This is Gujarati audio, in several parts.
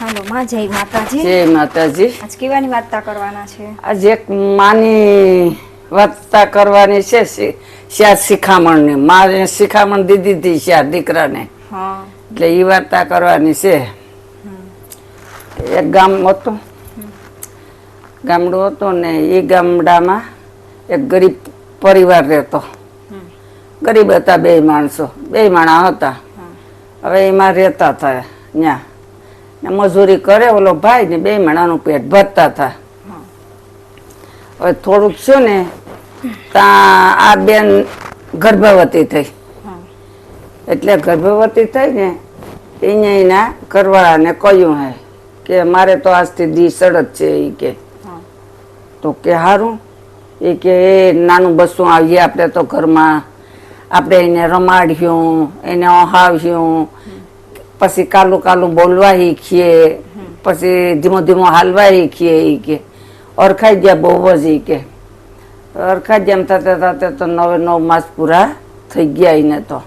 હાલો માં જય માતાજી. જય માતાજી. આજ કેવાની વાર્તા કરવાના છે? આજે એક માની વાર્તા કરવાની છે શ્યા શિખામણની. મારે શિખામણ દીધી હતી શ્યા દીકરાને. એટલે એ વાર્તા કરવાની છે. એક ગામ હતું. ગામડું હતું ને એ ગામડામાં એક ગરીબ પરિવાર રહેતો. ગરીબ હતા બે માણસો. બે માણા હતા. હવે એમાં રહેતા હતા ત્યાં ને મજૂરી કરે ઓલો ભાઈ ને બે મણાનું પેટ ભરતા હતા હવે થોડુંક શું ને ત્યાં આ બેન ગર્ભવતી થઈ. એટલે ગર્ભવતી થઈ ને એને એના ઘરવાળાને કહ્યું હે કે મારે તો આજથી દી સડક છે એ કે. તો કે સારું એ કે એ નાનું બસું આવીએ આપણે તો ઘરમાં આપણે એને રમાડ્યું એને ઓહાવ્યું પછી કાલું કાલું બોલવા શીખીએ પછી ધીમો ધીમો હાલવા શીખીએ એ કે. અરખાઈ ગયા બહુ જ એ કે. ઓરખાઈ ગયા એમ થતા થતા તો નવે નવ માસ પૂરા થઈ ગયા એને તો.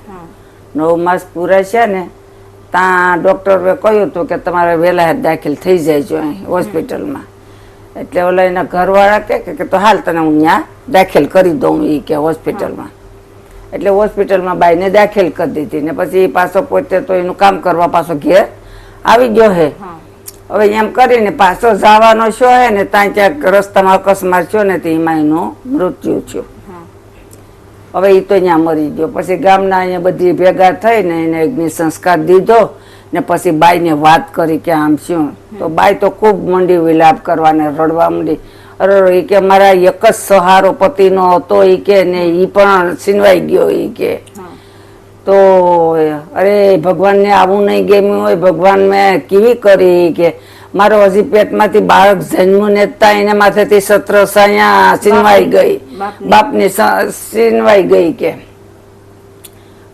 નવ માસ પૂરા છે ને ત્યાં ડૉક્ટરે કહ્યું હતું કે તમારે વહેલા દાખલ થઈ જાય છો અહીં હોસ્પિટલમાં. એટલે ઓલા એના ઘરવાળા કે કે તો હાલ તને હું ત્યાં દાખલ કરી દઉં એ કે હોસ્પિટલમાં. એટલે હોસ્પિટલમાં બાઈને દાખલ કરી દીધી ને પછી પાછો પોતે તો એનું કામ કરવા પાછો ઘેર આવી ગયો હે. હવે એમ કરીને પાછો જવાનો છો હે ને ત્યાં ક્યાંક રસ્તામાં અકસ્માત થયો ને તો એમાં એનું મૃત્યુ થયું. હવે એ તો અહીંયા મરી ગયો. પછી ગામના અહીંયા બધી ભેગા થઈને એને અગ્નિ સંસ્કાર દીધો ને પછી બાઈને વાત કરી કે આમ શું? તો બાઈ તો ખૂબ મંડી વિલાપ કરવાને રડવા માંડી. અરે એ કે મારા એક જ સહારો પતિનો હતો એ કે ને એ પણ છીનવાઈ ગયો એ કે. તો અરે ભગવાનને આવું નહીં ગમ્યું હોય ભગવાન મેં કેવી કરી કે? મારો હજી પેટમાંથી બાળક જન્મ્યું ને તા એને માથેથી સત્ર સાયા છીનવાઈ ગઈ. બાપની. છીનવાઈ ગઈ કે.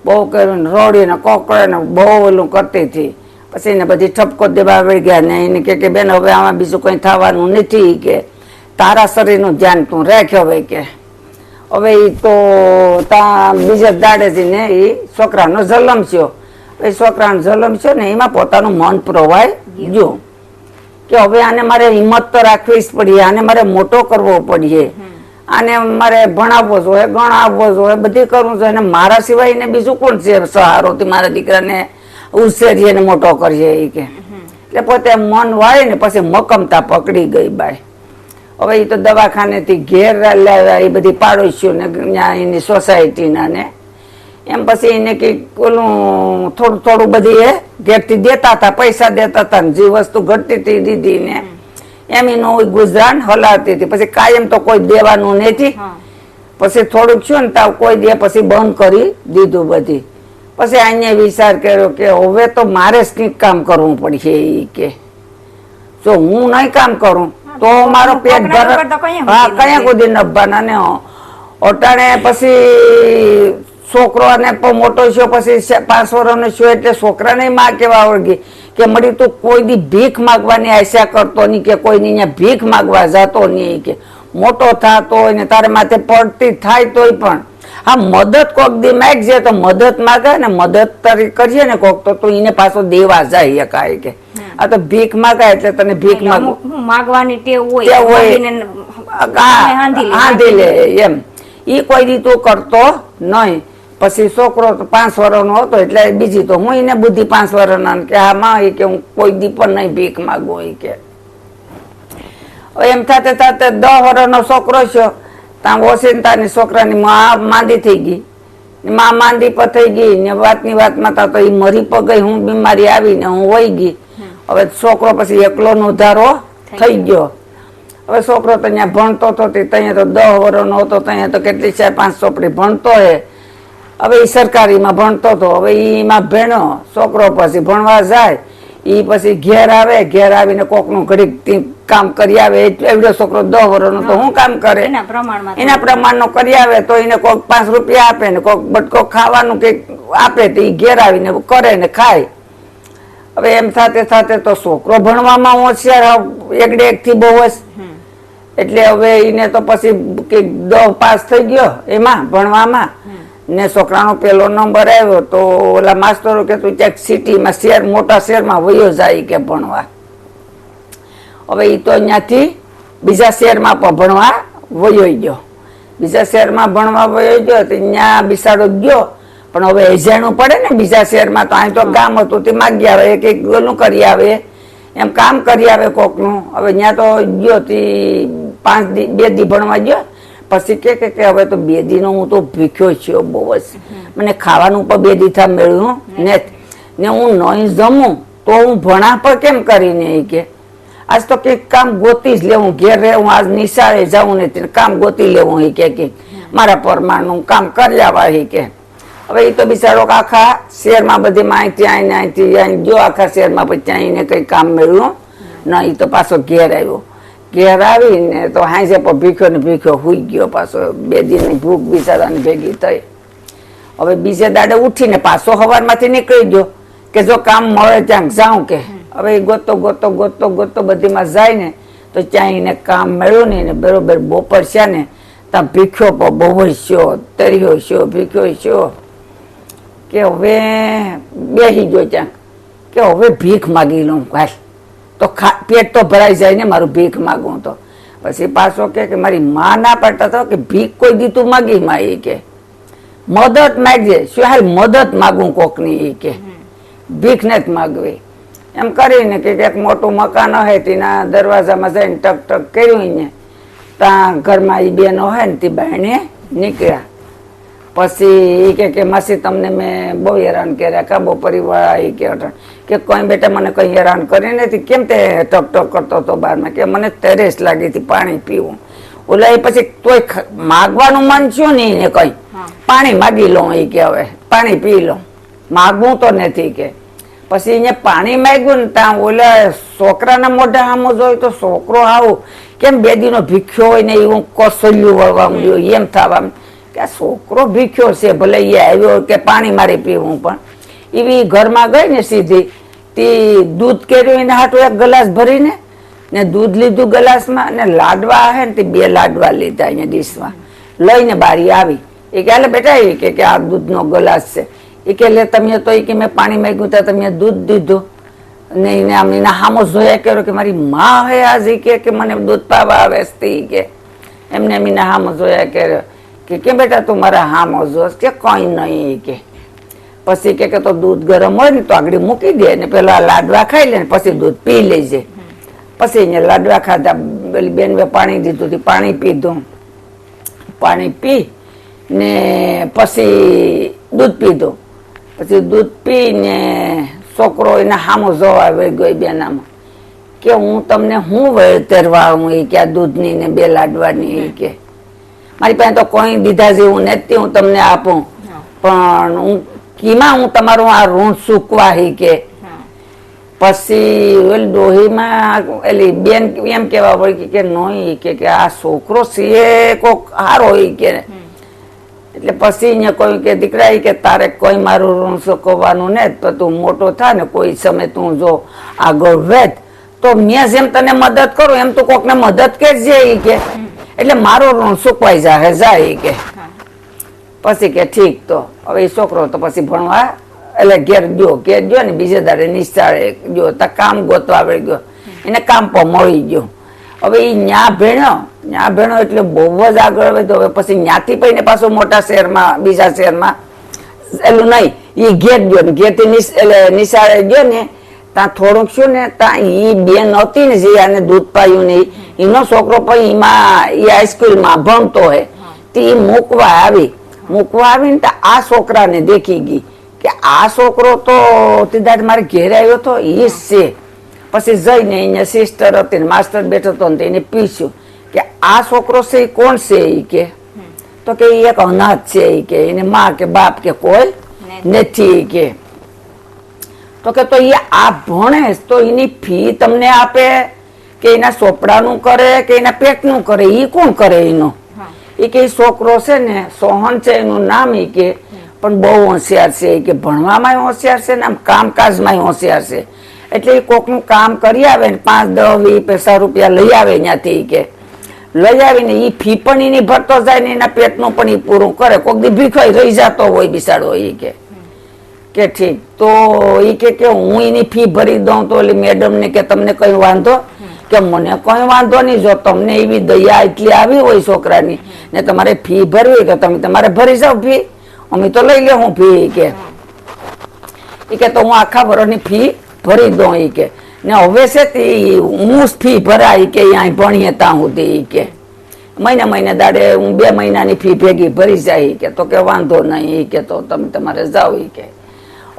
બહુ કર્યું ને રોડી ને કોકડે બહુ ઓલું કરતી હતી. પછી એને બધી ઠપકો દેવા ગયા ને એને કે કે, બેન, હવે આમાં બીજું કંઈ થવાનું નથી. કે, તારા શરીરનું ધ્યાન તું રાખ હવે. કે, હવે એ તો તા બીજા દાડેથી ને એ છોકરાનો જલમ થયો. એ છોકરાનો જલમ થયો ને એમાં પોતાનું મન પ્રવાય ગયું. કે હવે આને મારે હિંમત તો રાખવી જ પડીએ આને મારે મોટો કરવો પડીએ. આને મારે ભણાવવો જોઈએ, ગણાવવો જોઈએ, બધી કરવું જોઈએ. અને મારા સિવાય બીજું કોણ છે સહારો મારા દીકરાને ઉછેરીએ ને મોટો કરીએ એ કે? એટલે પોતે મન વાળે ને પછી મકમતા પકડી ગઈ બાય. હવે એ તો દવાખાનેથી ઘેર લાવ્યા એ બધી પાડોશીઓ ને એની સોસાયટીના ને એમ પછી એને કંઈક ઓલું થોડું થોડું બધી એ ઘેરથી દેતા હતા, પૈસા દેતા હતા જે વસ્તુ ઘટતી હતી દીધી ને એમ એનું ગુજરાન હલાવતી હતી. પછી કાયમ તો કોઈ દેવાનું નથી. પછી થોડુંક છું ને તાવ કોઈ દે પછી બંધ કરી દીધું બધી. પછી અહીંયા વિચાર કર્યો કે હવે તો મારે જ કંઈક કામ કરવું પડશે એ કે. જો હું નહીં કામ કરું તો મારો પેટ ભર હા કયા સુધી નભવાના ને અટાણે પછી છોકરો અને મોટો થયો પછી પાંચ વર્ષનો છો એટલે છોકરાને માં કેવા વળગી કે મળી તું કોઈ દી ભીખ માગવાની આશા કરતો નહીં કે કોઈની અહીંયા ભીખ માગવા જતો નહીં કે મોટો થતો હોય ને તારે માથે પડતી થાય તોય પણ. હા મદદ કોક દી માગજે તો મદદ માગે ને મદદ તરી કરીએ ને કોક તો તું એને પાછો દેવા જાય એકાએ કે. આ તો ભીખ માગે એટલે તને ભીખ માગ માગવાની ટેવ હોય હોય. હાંધી લે. લે એમ. ઈ કોઈ દી તું કરતો નહીં. પછી છોકરો તો પાંચ વર્ષનો હતો એટલે બીજી તો હું એને બુદ્ધિ પાંચ વર્ષના કે હા માં કે હું કોઈ દી પણ નહીં ભીખ માગું એ કે. એમ થાતે થાતે દસ વર્ષનો છોકરો છો ત્યાં ઓસિંતાની છોકરાની મા માંદી થઈ ગઈ. મા માંદી પર થઈ ગઈ ને વાતની વાતમાં તો એ મરી પર ગઈ હું બીમારી આવી ને હું વહી ગઈ. હવે છોકરો પછી એકલો નો ધારો થઈ ગયો. હવે છોકરો તો અહીંયા ભણતો હતો તે ત્યાં તો દસ વર્ષનો હતો ત્યાં તો કેટલી ચાર પાંચ ચોપડી ભણતો હે. હવે એ સરકારીમાં ભણતો હતો હવે એમાં ભણ્યો છોકરો પછી ભણવા જાય એ પછી ઘેર આવે ઘેર આવીને કોકનું ઘડીક કામ કરી આવે એવડો છોકરો દસ વર્ષનો તો શું કામ કરે? એના પ્રમાણમાં એના પ્રમાણનો કરી આવે તો એને કોઈક પાંચ રૂપિયા આપે ને કોક બટકો ખાવાનું કંઈક આપે તો એ ઘેર આવીને કરે ને ખાય. હવે એમ સાથે સાથે તો છોકરો ભણવામાં હોશિયાર એકડે એક થી બહુ જ એટલે હવે એને તો પછી કે દસ પાસ થઈ ગયો એમાં ભણવામાં. ને છોકરાનો પેલો નંબર આવ્યો તો ઓલા માસ્તરો કે તું ક્યાંક સિટીમાં શહેર મોટા શહેરમાં વયો જાય કે ભણવા. હવે એ તો અહીંયાથી બીજા શહેરમાં પણ ભણવા વયો ગયો. બીજા શહેરમાં ભણવા વયો ગયો તો અહીંયા બિસાડો ગયો. પણ હવે એજાણું પડે ને બીજા શહેરમાં તો અહીં તો ગામ હતું તે માગી આવે એક એક ગોલું કરી આવે. એમ કામ કરી આવે કોકનું. હવે અહીંયા તો ગયો તે પાંચ દી બે દી ભણવા ગયો. પછી કે કે હવે તો બે દીનો હું તો ભીખ્યો છું બહુ જ. મને ખાવાનું પણ બે દીથા મેળવ્યું ને ને હું નહીં જમું તો હું ભણા પર કેમ કરીને એ કે? આજ તો કંઈક કામ ગોતી જ લેવું, ઘેર રહેવું આજ નિશાળે જાઉં ને તેને કામ ગોતી લેવું એ કે કે. મારા પરમાણું કામ કરી આવા એ કે. હવે એ તો બિચારો આખા શહેરમાં બધી માહિતી આવીને અહીંથી અહીં ગયો આખા શહેરમાં પછી આવીને કંઈ કામ મેળવ્યું ના એ તો પાછો ઘેર આવ્યો. ઘેર આવીને તો હાંસે પણ ભીખ્યો ને ભીખ્યો હુઈ ગયો પાછો. બે દિનની ભૂખ બિચારાની ભેગી થઈ. હવે બીજે દાડે ઉઠીને પાછો સવારમાંથી નીકળી ગયો કે જો કામ મળે ત્યાં જાઉં કે. હવે એ ગોતો ગોતો ગોતો ગોતો બધીમાં જાય ને તો ત્યાં એને કામ મળ્યું નહીં ને બરોબર બપોર છે ને ત્યાં ભીખ્યો પણ બહુ શ્યો તર્યો શ્યો ભીખ્યો શ્યો કે હવે બેસી ગયો ત્યાં. કે હવે ભીખ માગી લઉં કાલ તો પેટ તો ભરાઈ જાય ને મારું ભીખ માગું તો. પછી પાછો કે કે મારી માં ના પાડતા તો કે ભીખ કોઈ દીતું માગી માં એ કે. મદદ માગજે, શું હાલ મદદ માગું કોકની એ કે. ભીખ ને જ માગવી. એમ કરીને કે એક મોટું મકાન હોય તેના દરવાજામાં જઈને ટક ટક કર્યું ને ત્યાં ઘરમાં એ બેનો હોય ને, તે બહેને નીકળ્યા. પછી એ કે કે માસી તમને મેં બહુ હેરાન કર્યા. કા બહુ પરિવાર એ કે અટણ. કે કોઈ બેટા મને કંઈ હેરાન કરી નથી. કેમ તે ટક ટક કરતો હતો બારમાં? કે મને તરેસ લાગી હતી પાણી પીવું. ઓલા એ પછી તોય માગવાનું મન થયું નહીં ને કંઈ. પાણી માગી લઉં એ કે હવે. પાણી પી લઉં. માગવું તો નથી કે. પછી એને પાણી માગ્યું ને ત્યાં ઓલા છોકરાના મોઢા આમ જોયું તો છોકરો આવું. કેમ બે દીનો ભીખ્યો હોય ને એવું કોસલ્યું વળવા મળ્યું એમ થવા કે આ છોકરો ભીખ્યો છે, ભલે એ આવ્યો કે પાણી મારે પીવું, પણ એવી ઘરમાં ગઈ ને સીધી, તે દૂધ કેર્યું એને હાટું એક ગ્લાસ ભરીને, ને દૂધ લીધું ગ્લાસમાં, ને લાડવા હે ને તે બે લાડવા લીધા અહીંયા ડીશમાં. લઈને બારી આવી. એ કે, હાલે બેટા, એ કે આ દૂધનો ગ્લાસ છે. એ કે, લે, તમે તો એ કે મેં પાણી માગ્યું ત્યાં તમે દૂધ દીધું. ને એને આમ એના હામો જોયા કર્યો કે, મારી માં હે આજ ઈ કે મને દૂધ પાવા આવે છે કે. એમને એમ એના હામો જોયા કર્યો. કે કે બેટા તું મારા હામો જોશ કે કંઈ નહીં કે. પછી કે તો દૂધ ગરમ હોય ને તો આગળ મૂકી દે ને પેલા લાડવા ખાઈ લે ને પછી દૂધ પી લેજે. પછી એને લાડવા ખાધા, પેલી બેન પાણી દીધું હતી પાણી પીધું પાણી પી ને પછી દૂધ પીધું પછી દૂધ પીને છોકરો એના હામો જોવા વહી ગયો બેનામાં. કે હું તમને હું વળતરવા હું કે આ દૂધની ને બે લાડવાની કે. મારી પાસે તો કોઈ દીધા જેવું નથી હું તમને આપું. પણ હું કીમાં હું તમારું આ ઋણ ચૂકવા હી. કે પછી ઓલી ડોહીમાં એલી બેન એમ કેવા પડી કે નહીં કે કે આ છોકરો સીએ કોક હારો હોય કે એટલે પછી અહીંયા કોઈ કે દીકરા કે તારે કોઈ મારું ઋણ ચૂકવવાનું ને તો તું મોટો થા ને કોઈ સમય તું જો આગળ વેધ. તો મેં જેમ તને મદદ કરું એમ તું કોકને મદદ કરજે એ કે. એટલે મારો ઋણ સુકવાઈ જાય જાય કે. પછી કે ઠીક તો. હવે એ છોકરો તો પછી ભણવા, એટલે ઘેર ગયો ઘેર ગયો ને બીજે દાડે નિશાળે ગયો. તો કામ ગોતવા આવી ગયો. એને કામ પણ મળી ગયો. હવે એ ન્યા ભેણ્યો ન્યા ભેણ્યો એટલે બહુ જ આગળ વધ્યો. હવે પછી ન્યાથી પહીને પાછો મોટા શહેરમાં, બીજા શહેરમાં, એલું નહીં એ ઘેર ગયો ને, ઘેરથી એટલે નિશાળે ગયો ને ત્યાં થોડુંક શું ને ત્યાં એ બેન હતી ને જે આને દૂધ પાયું ને એનો છોકરો પણ એમાં એ હાઈસ્કૂલમાં ભણતો હે. તે એ મૂકવા આવી. મૂકવા આવીને તો આ છોકરાને દેખી ગઈ કે આ છોકરો તો તીધાજ મારે ઘેર આવ્યો તો એ છે. પછી જઈને અહીંયા સિસ્ટર હતી ને માસ્ટર બેઠો હતો ને એને પીછ્યું કે આ છોકરો છે એ કોણ છે એ કે. તો કે એક અનાથ છે એ કે. એને માં કે બાપ કે કોઈ નથી કે. તો કે તો એ આ ભણે તો એની ફી તમને આપે કે એના સોપડાનું કરે કે એના પેટનું કરે એ કોણ કરે એનું? એ કે છોકરો છે ને સોહન છે એનું નામ એ કે પણ બહુ હોશિયાર છે કે ભણવામાં હોશિયાર છે ને આમ કામકાજમાં હોશિયાર છે. એટલે એ કોકનું કામ કરી આવે ને પાંચ દસ વીસ પૈસા રૂપિયા લઈ આવે ત્યાંથી કે. લઈ આવીને એ ફી પણ એની ભરતો જાય ને એના પેટનું પણ એ પૂરું કરે. કોક દી ભીખાઈ રહી જતો હોય બિસાડો એ કે. કે ઠીક. તો એ કે કે હું એની ફી ભરી દઉં તો મેડમ ને કે તમને કઈ વાંધો? કે મને કોઈ વાંધો નહીં. જો તમને એવી દયા એટલી આવી હોય છોકરાની ને તમારે ફી ભરવી કે તમે તમારે ભરી જાવ ફી. અમે તો લઈ લે હું ફી કે. એ કે તો હું આખા વર્ષની ફી ભરી દઉં એ કે. ને હવે છે તે હું ફી ભરાય કે અહીં ભણીએ ત્યાં સુધી કે. મહિને મહિને દાડે હું બે મહિનાની ફી ભેગી ભરી જાય કે. તો કે વાંધો નહીં કે તો તમે તમારે જાઓ એ કે.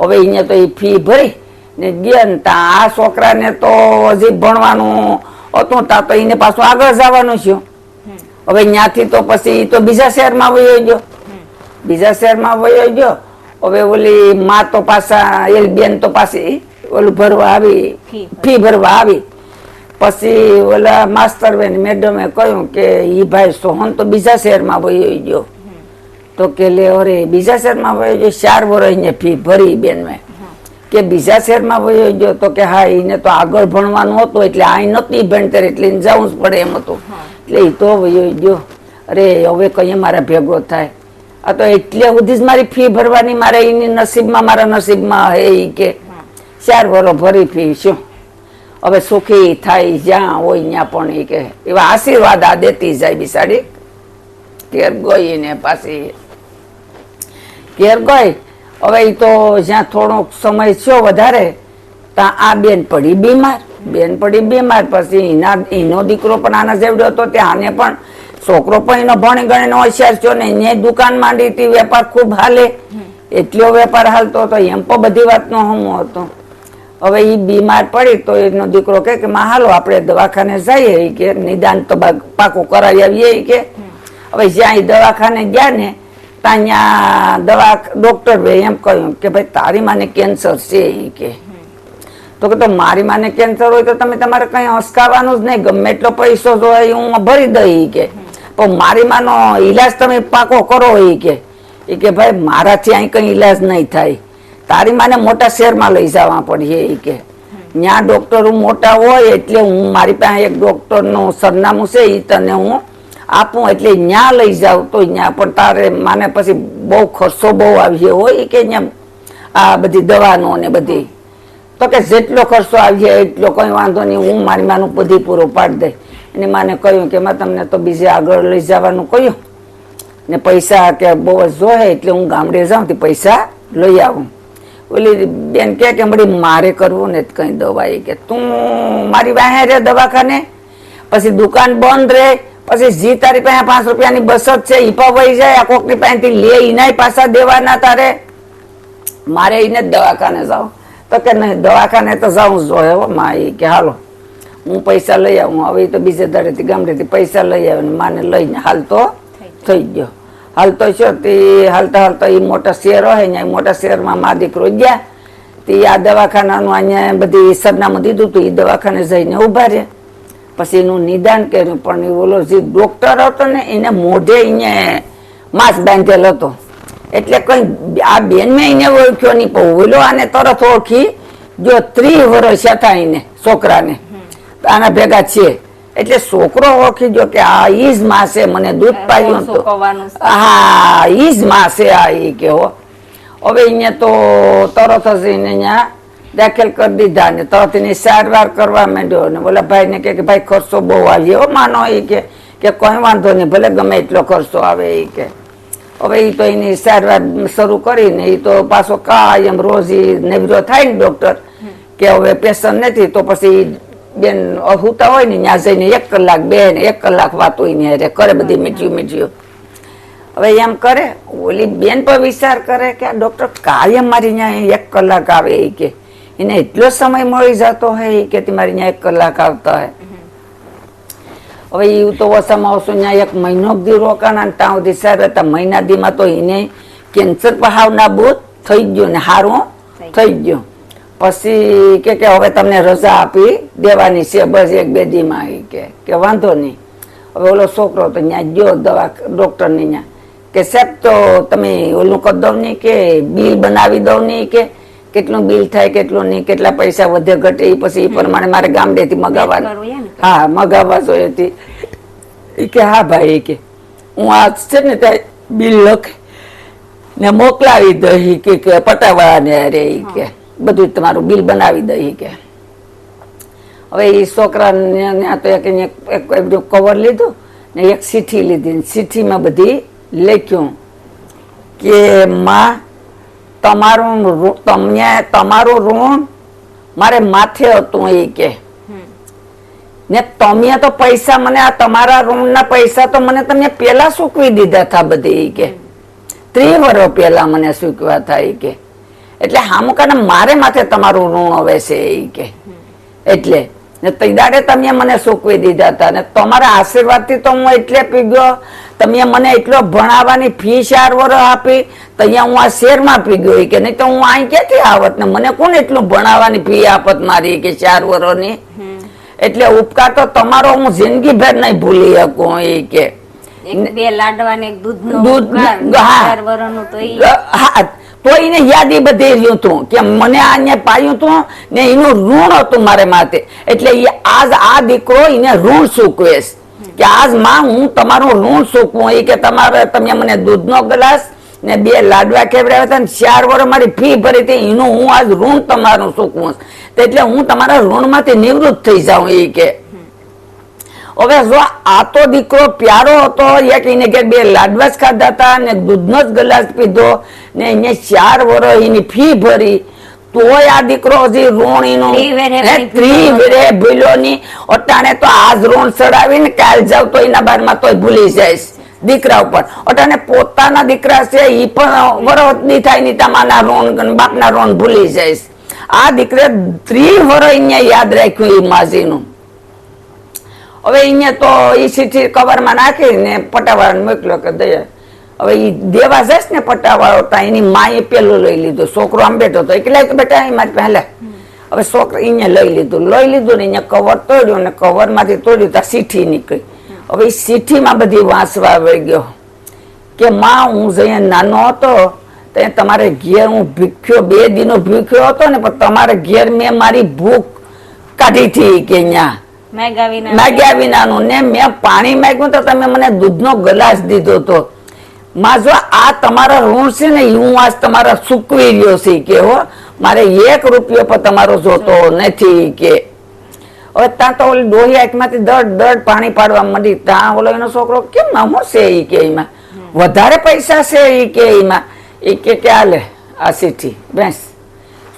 હવે અહીંયા તો એ ફી ભરી ને ગયા ને ત્યાં આ છોકરાને તો હજી ભણવાનું હતું ત્યાં તો એને પાછું આગળ જવાનું છે. હવે ત્યાંથી તો પછી તો બીજા શહેરમાં વયો ગયો. બીજા શહેરમાં વયો ગયો. હવે ઓલી માં તો પાછા એ બેન તો પાછી ઓલું ભરવા આવી ફી ભરવા આવી. પછી ઓલા માસ્તર બેન મેડમે કહ્યું કે ઈ ભાઈ સોહન તો બીજા શહેરમાં વયો ગયો. તો કે લે અરે બીજા શહેરમાં વયો ગયો ચાર વર્ષ અહીંયા ફી ભરી બેન મેં કે બીજા શહેરમાં વયો ગયો તો કે હા એને તો આગળ ભણવાનું હતું એટલે અહીં નહોતી ભણતર એટલે જવું જ પડે એમ હતું. એટલે એ તો વયો ગયો. અરે હવે કઈ મારા ભેગો થાય. આ તો એટલે સુધી જ મારી ફી ભરવાની મારે એની નસીબમાં મારા નસીબમાં હે કે. ચાર વરો ભરી ફી શું? હવે સુખી થાય જ્યાં હોય ત્યાં પણ ઈ કે. એવા આશીર્વાદ આ દેતી જાય બિસાડી ઘેર ગઈ ને પાછી ઘેર ગઈ હવે એ તો જ્યાં થોડોક સમય થયો વધારે, ત્યાં આ બેન પડી બીમાર. બેન પડી બીમાર, પછી એના એનો દીકરો પણ આના જેવડ્યો હતો, ત્યાં આને પણ છોકરો પણ એનો ભણી ગણીને હોશિયાર થયો ને એને દુકાન માંડી હતી, વેપાર ખૂબ હાલે. એટલો વેપાર હાલતો હતો, એમ પણ બધી વાતનો હમો હતો. હવે એ બીમાર પડી તો એનો દીકરો કે, માં, હાલો, આપણે દવાખાને જઈએ. કે, નિદાન તો પાકું કરાવી આવીએ. કે, હવે જ્યાં એ દવાખાને ગયા ને ત્યાં દવા ડોક્ટર ભાઈ એમ કહ્યું કે ભાઈ, તારી માને કેન્સર છે કે. તો કે તો મારી માને કેન્સર હોય તો તમે તમારે કઈ હસકાવાનું જ નહીં, ગમે એટલો પૈસો જોઈએ હું ભરી દઈ કે. પણ મારી માનો ઈલાજ તમે પાકો કરો એ કે. એ કે, ભાઈ, મારાથી અહીં કઈ ઈલાજ નહીં થાય. તારી માને મોટા શહેરમાં લઈ જવા પડીએ એ કે. ત્યાં ડોક્ટરો મોટા હોય એટલે હું મારી પાસે એક ડોક્ટરનું સરનામું છે એ તને હું આપું એટલે ત્યાં લઈ જાઉં તો ત્યાં પણ તારે માને પછી બહુ ખર્ચો બહુ આવીએ હોય કે ત્યાં આ બધી દવાનો ને બધી. તો કે જેટલો ખર્ચો આવી જાય એટલો કઈ વાંધો નહીં, હું મારી માનું બધી પૂરો પાડી દઈ અને માને કહ્યું કે મેં તમને તો બીજે આગળ લઈ જવાનું કહ્યું. ને પૈસા કે બહુ જ જોહે એટલે હું ગામડે જાઉં તે પૈસા લઈ આવું. ઓલી બેન કે કે મળી, મારે કરવું ને કઈ દવા એ કે તું મારી વાહે રે દવાખાને. પછી દુકાન બંધ રહે પછી જી તારી પાસે પાંચ રૂપિયાની બસત છે ઈ પણ વહી જાય આ કોકની પાસેથી લે ઈનાય પાછા દેવાના તારે. મારે એને જ દવાખાને જાઉં. તો કે નહીં દવાખાને તો જાઉં જોયે જોઈએ હો માં એ કે હાલો હું પૈસા લઈ આવું. હવે તો બીજે દાડેથી ગામડેથી પૈસા લઈ આવે ને માને લઈને હાલતો થઈ ગયો. હાલતો છો તે હાલતા હાલતા એ મોટા શેર હોય ને મોટા શહેરમાં મા દીકરો ગયા. તે આ દવાખાનાનું અહીંયા બધી સરનામું દીધું હતું એ દવાખાને જઈને ઊભા રહ્યા. પછી એનું નિદાન કર્યું પણ એ ઓલો જે ડોક્ટર હતો ને એને મોઢે એને માસ બાંધેલ હતો. એટલે કઈ આ બેન મેં એને ઓળખ્યો નહીં પણ ઓલો આને તરત ઓળખી જો ત્રી વર્ષ હતા એને છોકરાને. આના ભેગા છે એટલે છોકરો ઓળખી જો કે આ ઈજ માસે માં છે મને દૂધ પાયું તો હા ઈજ માસે માં છે આ એ કેવો હવે અહીંયા તો તરત જ એને અહીંયા દાખલ કરી દીધા ને એની સારવાર કરવા માંડ્યો ને. બોલા ભાઈને કે, ભાઈ, ખર્ચો બહુ આવ્યો માનો એ કે કે કોઈ વાંધો નહીં, ભલે ગમે એટલો ખર્ચો આવે એ કે. હવે એ તો એની સારવાર શરૂ કરીને એ તો પાછો કાયમ રોજ એ નેવરો થાય ને ડોક્ટર, કે હવે પેશન્ટ નથી, તો પછી બેન હુતા હોય ને, ત્યાં જઈને એક કલાક બે ને એક કલાક વાતો ને અરે કરે બધી મીઠ્યું મીઠ્યું. હવે એમ કરે, ઓલી બેન પણ વિચાર કરે કે આ ડોક્ટર કાયમ મારી ત્યાં એક કલાક આવે એ કે. એને એટલો સમય મળી જતો હોય કે મારી ત્યાં એક કલાક આવતા હોય હવે એવું તો ઓછામાં ઓછું ત્યાં એક મહિનો દી રોકાણા ને ત્યાં સુધી સાહેબ હતા મહિના દીમાં તો એને કેન્સર પહાવના નાબૂદ થઈ ગયું ને સારું થઈ ગયું. પછી કે કે હવે તમને રજા આપી દેવાની છે બસ એક બે દીમાં કે કે વાંધો નહીં. હવે ઓલો છોકરો તો ત્યાં ગયો દવા ડૉક્ટરની ત્યાં કે સાહેબ તો તમે ઓલું કરી દઉં નહીં કે બિલ બનાવી દઉં નહીં કે કેટલું બિલ થાય કેટલું નહીં કેટલા પૈસા વધે ઘટે એ પછી એ પ્રમાણે મારે ગામડેથી મગાવવાનું કરવું હા મગાવવા જોઈએ હતી કે હા ભાઈ કે હું આ છે ને ત્યાં બિલ લખે ને મોકલાવી દઈ કે કે પટાવાળાને અરે એ કે બધું તમારું બિલ બનાવી દઈ કે. હવે એ છોકરાને તો એક કવર લીધું ને એક ચીઠી લીધી ને ચીઠીમાં બધી લખ્યું કે માં તમારું તમને તમારું ઋણ મારે માથે હતું એ કે. ને તમે તો પૈસા મને આ તમારા ઋણના પૈસા તો મને તમે પેલા સુકવી દીધા હતા બધી ઈ કે. ત્રી વર્ષ પેલા મને ચૂકવ્યા હતા એ કે. એટલે હામુકાને મારે માથે તમારું ઋણ હવે છે એ કે. એટલે ને તૈદાડે તમે મને સૂકવી દીધા હતા. ને તમારા આશીર્વાદથી તો હું એટલે પીગ્યો તમે મને એટલો ભણાવવાની ફી ચાર વર્ષ આપી તો અહીંયા હું આ શેરમાં પીગ્યો કે નહીં તો હું અહીં ક્યાંથી આવત? ને મને કોણ એટલું ભણાવવાની ફી આપત મારી કે ચાર વર્ષની એટલે ઉપકાર તો તમારો હું જિંદગી ભર નહીં ભૂલી શકું એ કે. બે લાડવાને દૂધ દૂધ હા. તો એને યાદ એ એને રહ્યું હતું કે મને આને પાયું હતું ને એનું ઋણ હતું મારે માથે. એટલે એ આજ આ દીકરો એને ઋણ સૂકવેશ. કે આજમાં હું તમારું ઋણ સૂકવું. એ કે તમારે તમે મને દૂધનો ગ્લાસ ને બે લાડવા ખેવડાવ્યા હતા ને ચાર વર્ષ મારી ફી ભરી હતી. એનું હું આજ ઋણ તમારું સૂકવું. એટલે હું તમારા ઋણમાંથી નિવૃત્ત થઈ જાઉં એ કે. હવે જો આ તો દીકરો પ્યારો હતો એક એને કે બે લાડવા જ ખાધા હતા ને દૂધનો જ ગ્લાસ પીધો ને અહીંયા ચાર વર્ષ એની ફી ભરી. તોય આ દીકરો હજી ઋણ એનું ત્રી વેરે વેરે અટાણે તો આજ ઋણ ચડાવીને કાલ જાવ તો એના બારમાં તોય ભૂલી જઈશ. દીકરા ઉપર. અટાણે પોતાના દીકરા છે એ પણ વરસની થાયની તમારા ઋણ બાપના ઋણ ભૂલી જઈશ. આ દીકરે ત્રી વરો અહીંયા યાદ રાખ્યું એ માજીનું હવે અહીંયા તો એ સીઠી કવરમાં નાખીને પટાવાળાને મોકલ્યો કે દયા. હવે એ દેવા જઈશ ને પટાવાળો હતા એની માએ પેલું લઈ લીધું છોકરો આમ બેઠો હતો એટલે કે બેટા એમાં પહેલા. હવે છોકરો એને લઈ લીધું લઈ લીધું ને અહીંયા કવર તોડ્યું ને કવરમાંથી તોડ્યું ત્યાં સીઠી નીકળી. હવે એ સીઠીમાં બધી વાંસવા આવી ગયો. કે માં હું જઈને નાનો હતો તે તમારે ઘેર હું ભૂખ્યો બે દિનો ભૂખ્યો હતો ને પણ તમારે ઘેર મેં મારી ભૂખ કાઢી હતી કે અહીંયા. મેગ્યા વિના વિનાનું ને મેં પાણી માગ્યું તો તમે મને દૂધનો ગ્લાસ દીધો તો. માં જો આ તમારા ઋણ છે ને હું આજ તમારા ચૂકવી રહ્યો છે કે હો મારે એક રૂપિયો પણ તમારો જોતો નથી કે. હવે ત્યાં તો ઓલી ડોહી આંખમાંથી દડ દડ પાણી પાડવા માંડી. ત્યાં ઓલો એનો છોકરો કેમ આમ છે એ કે એમાં? વધારે પૈસા છે એ કે એમાં. એ કે કે આલે આ સીઠી બેસ.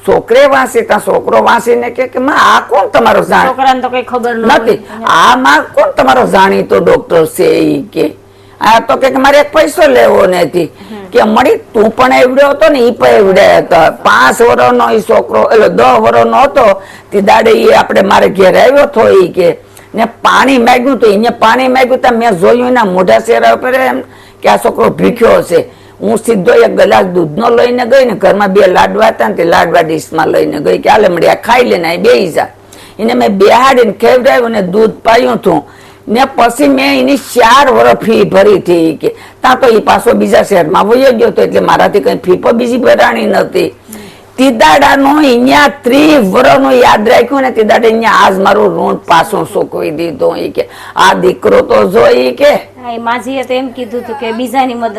છોકરે વાંચી ત્યાં છોકરો વાંચીને કે કે માં આ કોણ તમારો જાણ છોકરાને તો કઈ ખબર નથી. નથી આમાં કોણ તમારો જાણીતો ડોક્ટર છે એ કે. આ તો કે મારે એક પૈસો લેવો નથી. કે મળી તું પણ એવડ્યો હતો ને ઈ પણ એવડે હતો. પાંચ વર્ષનો ઈ છોકરો, એટલે દસ વર્ષનો હતો. તે દાડે એ આપણે મારે ઘેર આવ્યો હતો એ કે, ને પાણી માગ્યું તો એને પાણી માગ્યું તો મેં જોયું એના મોઢા ચહેરા ઉપર એમ કે આ છોકરો ભીખ્યો હશે હું સીધો એક ગ્લાસ દૂધનો લઈને ગઈ ને ઘરમાં બે લાડવા હતા ને તે લાડવા ડીશમાં લઈને ગઈ કે, આલે મળી આ ખાઈ લે ને બે જા. એને મેં બેહાડીને ખેવડાવ્યું ને દૂધ પાયું હતું ને પછી મેં એની ચાર વર્ષ ફી ભરી હતી કે ત્યાં તો એ પાછો બીજા શહેરમાં વયો ગયો હતો એટલે મારાથી કઈ ફી પણ બીજી ભરાણી નથી તિદાડાનો અહીંયા ત્રી વર્ષનો યાદ રાખ્યું ને તિદાડે અહીંયા આજ મારું ઋણ પાછો ચૂકવી દીધું. ઈ કે આ દીકરો તો કે હા, એ માજીએ તો એમ કીધું હતું કે બીજાની મદદ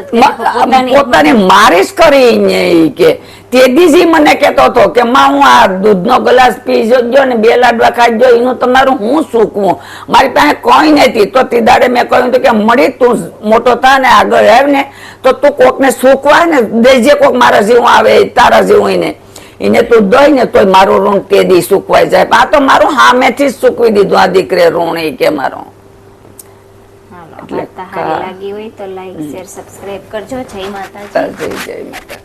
પોતાની મારી જ કરી કે તે દીજી મને કેતો હતો કે માં હું આ દૂધનો ગ્લાસ પી જોજો ને બે લાડવા ખાઈ જો એનું તમારું હું સૂકવું? મારી પાસે કોઈ નથી. તો તે દાડે મેં કહ્યું હતું કે મળી તું મોટો થા ને આગળ આવ ને તો તું કોકને સૂકવાય ને દેજે કોક મારા જેવું આવે તારા જેવું એને એને તું દઈ ને તોય મારું ઋણ તે દી સૂકવાઈ જાય. આ તો મારું હામેથી જ સૂકવી દીધું આ દીકરે ઋણ એ કે મારું. વાર્તા સારી લાગી હોય તો લાઈક શેર સબસ્ક્રાઇબ કરજો. જય માતાજી. જય જય માતા